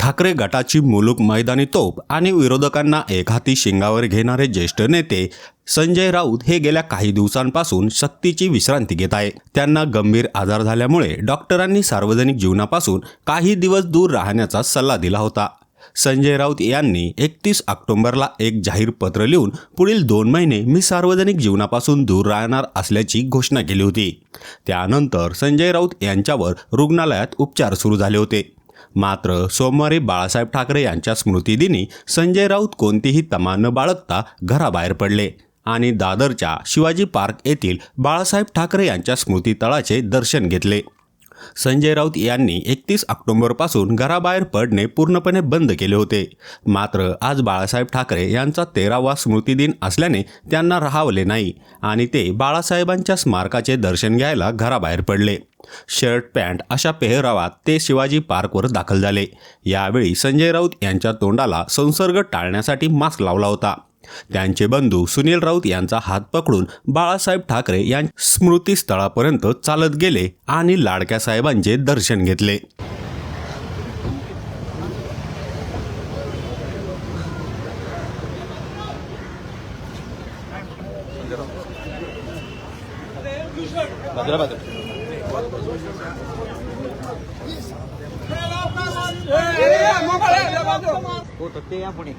ठाकरे गटाची मुलूक मैदानी तोप आणि विरोधकांना एकहाती शिंगावर घेणारे ज्येष्ठ नेते संजय राऊत हे गेल्या काही दिवसांपासून सक्तीची विश्रांती घेत आहे. त्यांना गंभीर आजार झाल्यामुळे डॉक्टरांनी सार्वजनिक जीवनापासून काही दिवस दूर राहण्याचा सल्ला दिला होता. संजय राऊत यांनी एकतीस ऑक्टोबरला एक जाहीर पत्र लिहून पुढील दोन महिने मी सार्वजनिक जीवनापासून दूर राहणार असल्याची घोषणा केली होती. त्यानंतर संजय राऊत यांच्यावर रुग्णालयात उपचार सुरू झाले होते. मात्र सोमवारी बाळासाहेब ठाकरे यांच्या स्मृतिदिनी संजय राऊत कोणतीही तमा न बाळगता घराबाहेर पडले आणि दादरच्या शिवाजी पार्क येथील बाळासाहेब ठाकरे यांच्या स्मृतीतळाचे दर्शन घेतले. संजय राऊत यांनी एकतीस ऑक्टोबरपासून घराबाहेर पडणे पूर्णपणे बंद केले होते. मात्र आज बाळासाहेब ठाकरे यांचा तेरावा स्मृतिदिन असल्याने त्यांना राहावले नाही आणि ते बाळासाहेबांच्या स्मारकाचे दर्शन घ्यायला घराबाहेर पडले. शर्ट पॅन्ट अशा पेहरावात ते शिवाजी पार्कवर दाखल झाले. यावेळी संजय राऊत यांच्या तोंडाला संसर्ग टाळण्यासाठी मास्क लावला होता. त्यांचे बंधू सुनील राऊत यांचा हात पकडून बाळासाहेब ठाकरे यां स्मृतीस्थळापर्यंत चालत गेले आणि लाडक्या साहेबांचे दर्शन घेतले. तर ते या पुढे.